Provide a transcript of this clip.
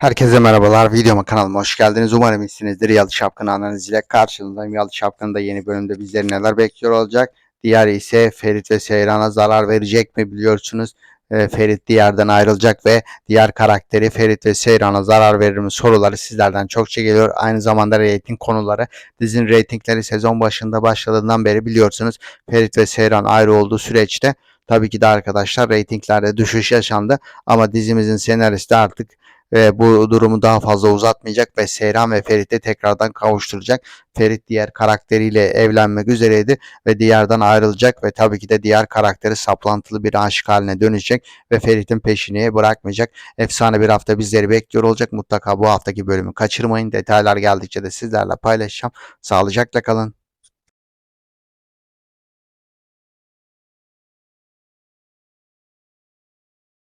Herkese merhabalar. Videoma kanalıma hoş geldiniz. Umarım iyisinizdir. Yalı Şapkın analiziyle karşınızdayım. Yalı Şapkın'ın da yeni bölümde bizleri neler bekliyor olacak. Diğer ise Ferit ve Seyran'a zarar verecek mi biliyorsunuz. Ee, Ferit diğerden ayrılacak ve diğer karakteri Ferit ve Seyran'a zarar verir mi soruları sizlerden çokça geliyor. Aynı zamanda reyting konuları. Dizinin reytingleri sezon başında başladığından beri biliyorsunuz. Ferit ve Seyran ayrı olduğu süreçte tabii ki de arkadaşlar reytinglerde düşüş yaşandı. Ama dizimizin senaristi artık ve bu durumu daha fazla uzatmayacak ve Seyran ve Ferit'i tekrardan kavuşturacak. Ferit diğer karakteriyle evlenmek üzereydi ve diğerden ayrılacak ve tabii ki de diğer karakteri saplantılı bir aşık haline dönecek ve Ferit'in peşini bırakmayacak. Efsane bir hafta bizleri bekliyor olacak. Mutlaka bu haftaki bölümü kaçırmayın. Detaylar geldikçe de sizlerle paylaşacağım. Sağlıcakla kalın.